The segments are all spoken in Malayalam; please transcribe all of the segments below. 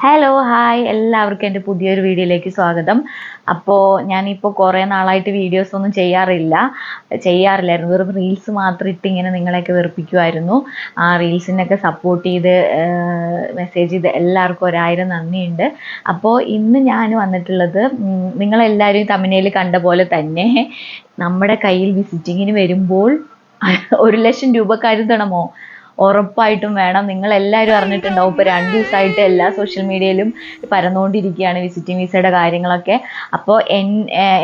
ഹലോ ഹായ് എല്ലാവർക്കും എന്റെ പുതിയൊരു വീഡിയോയിലേക്ക് സ്വാഗതം. അപ്പോൾ ഞാനിപ്പോൾ കുറേ നാളായിട്ട് വീഡിയോസ് ഒന്നും ചെയ്യാറില്ല. ചെയ്യാറില്ലായിരുന്നു. വെറും റീൽസ് മാത്രം ഇട്ട് ഇങ്ങനെ നിങ്ങളെയൊക്കെ വെറുപ്പിക്കുമായിരുന്നു ആ റീൽസിനൊക്കെ സപ്പോർട്ട് ചെയ്ത് മെസ്സേജ് ചെയ്ത് എല്ലാവർക്കും ഒരായിരം നന്ദിയുണ്ട്. അപ്പോൾ ഇന്ന് ഞാൻ വന്നിട്ടുള്ളത് നിങ്ങളെല്ലാവരും തമിഴ്നയിൽ കണ്ട പോലെ തന്നെ നമ്മുടെ കയ്യിൽ വിസിറ്റിങ്ങിന് വരുമ്പോൾ ഒരു ലക്ഷം രൂപ കരുതണമോ? ഉറപ്പായിട്ടും വേണം. നിങ്ങൾ എല്ലാവരും അറിഞ്ഞിട്ടുണ്ടാവും. ഇപ്പോൾ രണ്ട് ദിവസമായിട്ട് എല്ലാ സോഷ്യൽ മീഡിയയിലും പരന്നുകൊണ്ടിരിക്കുകയാണ് വിസിറ്റിംഗ് വിസയുടെ കാര്യങ്ങളൊക്കെ. അപ്പോൾ എൻ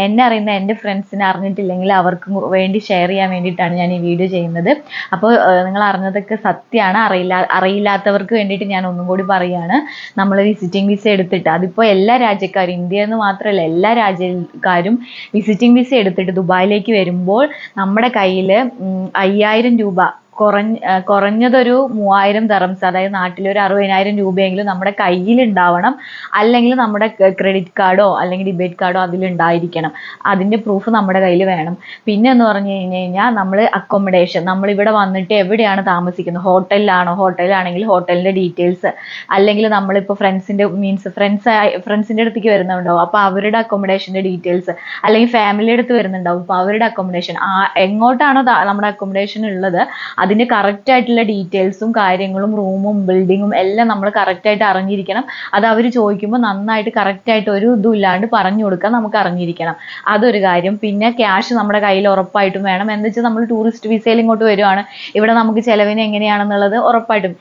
എന്നെ അറിയുന്ന എന്റെ ഫ്രണ്ട്സിനെ അറിഞ്ഞിട്ടില്ലെങ്കിൽ അവർക്ക് വേണ്ടി ഷെയർ ചെയ്യാൻ വേണ്ടിയിട്ടാണ് ഞാൻ ഈ വീഡിയോ ചെയ്യുന്നത്. അപ്പോൾ നിങ്ങൾ അറിഞ്ഞതൊക്കെ സത്യമാണ്. അറിയില്ല അറിയില്ലാത്തവർക്ക് വേണ്ടിയിട്ട് ഞാൻ ഒന്നും കൂടി പറയുകയാണ് നമ്മൾ വിസിറ്റിംഗ് വിസ എടുത്തിട്ട് അതിപ്പോൾ എല്ലാ രാജ്യക്കാരും ഇന്ത്യ എന്ന് മാത്രമല്ല എല്ലാ രാജ്യക്കാരും വിസിറ്റിംഗ് വിസ എടുത്തിട്ട് ദുബായിലേക്ക് വരുമ്പോൾ നമ്മുടെ കയ്യിൽ അയ്യായിരം രൂപ കുറഞ്ഞ കുറഞ്ഞതൊരു മൂവായിരം ദറംസ് അതായത് നാട്ടിൽ ഒരു അറുപതിനായിരം രൂപയെങ്കിലും നമ്മുടെ കയ്യിൽ ഉണ്ടാവണം അല്ലെങ്കിൽ നമ്മുടെ ക്രെഡിറ്റ് കാർഡോ അല്ലെങ്കിൽ ഡിബേറ്റ് കാർഡോ അതിൽ ഉണ്ടായിരിക്കണം അതിന്റെ പ്രൂഫ് നമ്മുടെ കയ്യിൽ വേണം. പിന്നെ എന്ന് പറഞ്ഞു കഴിഞ്ഞ് കഴിഞ്ഞാൽ നമ്മൾ അക്കോമഡേഷൻ നമ്മൾ ഇവിടെ വന്നിട്ട് എവിടെയാണ് താമസിക്കുന്നത്? ഹോട്ടലിലാണോ? ഹോട്ടലിലാണെങ്കിൽ ഹോട്ടലിന്റെ ഡീറ്റെയിൽസ് അല്ലെങ്കിൽ നമ്മളിപ്പോൾ ഫ്രണ്ട്സിന്റെ മീൻസ് ഫ്രണ്ട്സ് ഫ്രണ്ട്സിന്റെ അടുത്തേക്ക് വരുന്നുണ്ടാവും. അപ്പോൾ അവരുടെ അക്കോമഡേഷന്റെ ഡീറ്റെയിൽസ് അല്ലെങ്കിൽ ഫാമിലിയുടെ അടുത്ത് വരുന്നുണ്ടാവും. അപ്പോൾ അവരുടെ അക്കോമഡേഷൻ എങ്ങോട്ടാണോ നമ്മുടെ അക്കോമഡേഷൻ ഉള്ളത് അതിന്റെ കറക്റ്റ് ആയിട്ടുള്ള ഡീറ്റെയിൽസും കാര്യങ്ങളും റൂമും ബിൽഡിങ്ങും എല്ലാം നമ്മൾ കറക്റ്റ് ആയിട്ട് അറിഞ്ഞിരിക്കണം. അത് അവർ ചോദിക്കുമ്പോൾ നന്നായിട്ട് കറക്റ്റ് ആയിട്ട് ഒരു ഇതും ഇല്ലാണ്ട് പറഞ്ഞു കൊടുക്കാൻ നമുക്ക് അറിഞ്ഞിരിക്കണം. അതൊരു കാര്യം. പിന്നെ ക്യാഷ് നമ്മുടെ കയ്യിൽ ഉറപ്പായിട്ടും വേണം. എന്ന് വെച്ചാൽ നമ്മൾ ടൂറിസ്റ്റ് വിസയിൽ ഇങ്ങോട്ട് വരുവാണ്. ഇവിടെ നമുക്ക് ചെലവിന് എങ്ങനെയാണെന്നുള്ളത് ഉറപ്പായിട്ടും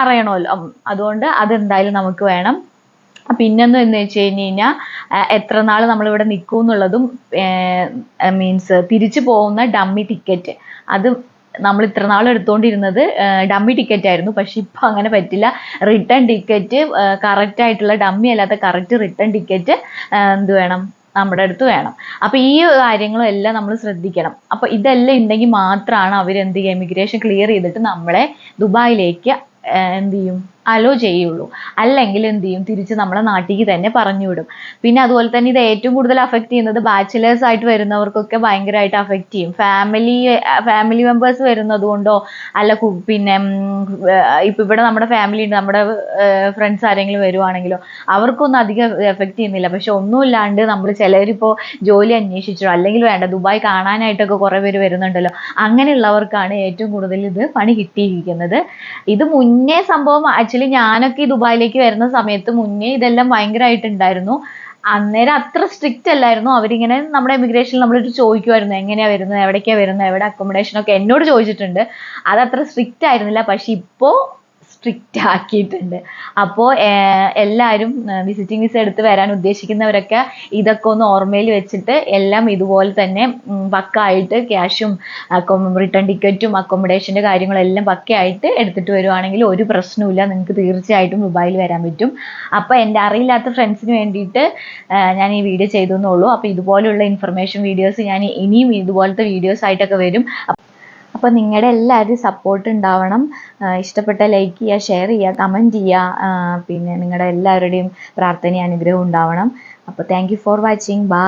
അറിയണമല്ലോ. അതുകൊണ്ട് അതെന്തായാലും നമുക്ക് വേണം. പിന്നെന്ന് എന്ന് വെച്ച് കഴിഞ്ഞ് കഴിഞ്ഞാൽ എത്ര നാൾ നമ്മളിവിടെ നിൽക്കും എന്നുള്ളതും മീൻസ് തിരിച്ചു പോകുന്ന ഡമ്മി ടിക്കറ്റ്. അത് നമ്മൾ ഇത്ര നാൾ എടുത്തുകൊണ്ടിരുന്നത് ഡമ്മി ടിക്കറ്റ് ആയിരുന്നു. പക്ഷെ ഇപ്പം അങ്ങനെ പറ്റില്ല. റിട്ടേൺ ടിക്കറ്റ് കറക്റ്റ് ആയിട്ടുള്ള ഡമ്മി അല്ലാത്ത കറക്റ്റ് റിട്ടേൺ ടിക്കറ്റ് എന്ത് വേണം? നമ്മുടെ അടുത്ത് വേണം. അപ്പോൾ ഈ കാര്യങ്ങളും എല്ലാം നമ്മൾ ശ്രദ്ധിക്കണം. അപ്പോൾ ഇതെല്ലാം ഉണ്ടെങ്കിൽ മാത്രമാണ് അവർ എന്ത് ചെയ്യുക ഇമിഗ്രേഷൻ ക്ലിയർ ചെയ്തിട്ട് നമ്മളെ ദുബായിലേക്ക് എന്ത് ചെയ്യും? അലോ ചെയ്യുള്ളൂ. അല്ലെങ്കിൽ എന്ത് ചെയ്യും? തിരിച്ച് നമ്മളെ നാട്ടിലേക്ക് തന്നെ പറഞ്ഞു വിടും പിന്നെ അതുപോലെ തന്നെ ഇത് ഏറ്റവും കൂടുതൽ അഫക്റ്റ് ചെയ്യുന്നത് ബാച്ചിലേഴ്സ് ആയിട്ട് വരുന്നവർക്കൊക്കെ ഭയങ്കരമായിട്ട് അഫക്റ്റ് ചെയ്യും. ഫാമിലി ഫാമിലി മെമ്പേഴ്സ് വരുന്നത് കൊണ്ടോ അല്ല പിന്നെ ഇപ്പൊ ഇവിടെ നമ്മുടെ ഫാമിലി ഉണ്ട്. നമ്മുടെ ഫ്രണ്ട്സ് ആരെങ്കിലും വരുവാണെങ്കിലോ? അവർക്കൊന്നും അധികം എഫക്റ്റ് ചെയ്യുന്നില്ല. പക്ഷെ ഒന്നുമില്ലാണ്ട് നമ്മൾ ചിലരിപ്പോൾ ജോലി അന്വേഷിച്ചോ അല്ലെങ്കിൽ വേണ്ട ദുബായ് കാണാനായിട്ടൊക്കെ കുറേ പേര് വരുന്നുണ്ടല്ലോ? അങ്ങനെയുള്ളവർക്കാണ് ഏറ്റവും കൂടുതൽ ഇത് പണി കിട്ടിയിരിക്കുന്നത്. ഇത് മുന്നേ സംഭവം ആക്ച്വലി ഞാനൊക്കെ ഈ ദുബായിലേക്ക് വരുന്ന സമയത്ത് മുന്നേ ഇതെല്ലാം ഭയങ്കരമായിട്ടുണ്ടായിരുന്നു അന്നേരം അത്ര സ്ട്രിക്റ്റ് അല്ലായിരുന്നു. അവരിങ്ങനെ നമ്മുടെ ഇമിഗ്രേഷനിൽ നമ്മളൊരു ചോദിക്കുമായിരുന്നു എങ്ങനെയാ വരുന്നത്? എവിടേക്കാ വരുന്നത്? എവിടെ അക്കോമഡേഷൻ ഒക്കെ എന്നോട് ചോദിച്ചിട്ടുണ്ട്. അത് അത്ര സ്ട്രിക്റ്റ് ആയിരുന്നില്ല. പക്ഷെ ഇപ്പോൾ സ്ട്രിക്റ്റ് ആക്കിയിട്ടുണ്ട്. അപ്പോൾ എല്ലാവരും വിസിറ്റിംഗ് വിസ എടുത്ത് വരാൻ ഉദ്ദേശിക്കുന്നവരൊക്കെ ഇതൊക്കെ ഒന്ന് ഓർമ്മയിൽ വെച്ചിട്ട് എല്ലാം ഇതുപോലെ തന്നെ പക്കായിട്ട് ക്യാഷും റിട്ടേൺ ടിക്കറ്റും അക്കോമഡേഷന്റെ കാര്യങ്ങളെല്ലാം പക്കയായിട്ട് എടുത്തിട്ട് വരുവാണെങ്കിൽ ഒരു പ്രശ്നവുമില്ല. നിങ്ങൾക്ക് തീർച്ചയായിട്ടും ദുബായിൽ വരാൻ പറ്റും. അപ്പോൾ എന്റെ അറിയില്ലാത്ത ഫ്രണ്ട്സിന് വേണ്ടിയിട്ട് ഞാൻ ഈ വീഡിയോ ചെയ്തു എന്നുള്ളൂ അപ്പോൾ ഇതുപോലുള്ള ഇൻഫർമേഷൻ വീഡിയോസ് ഞാൻ ഇനിയും ഇതുപോലത്തെ വീഡിയോസ് ആയിട്ടൊക്കെ വരും. അപ്പോൾ നിങ്ങളുടെ എല്ലാവരും സപ്പോർട്ട് ഉണ്ടാവണം ഇഷ്ടപ്പെട്ട ലൈക്ക് ചെയ്യുക ഷെയർ ചെയ്യുക കമന്റ് ചെയ്യുക പിന്നെ നിങ്ങളുടെ എല്ലാവരുടെയും പ്രാർത്ഥനയും അനുഗ്രഹവും ഉണ്ടാവണം. അപ്പോൾ താങ്ക് ഫോർ വാച്ചിങ് ബൈ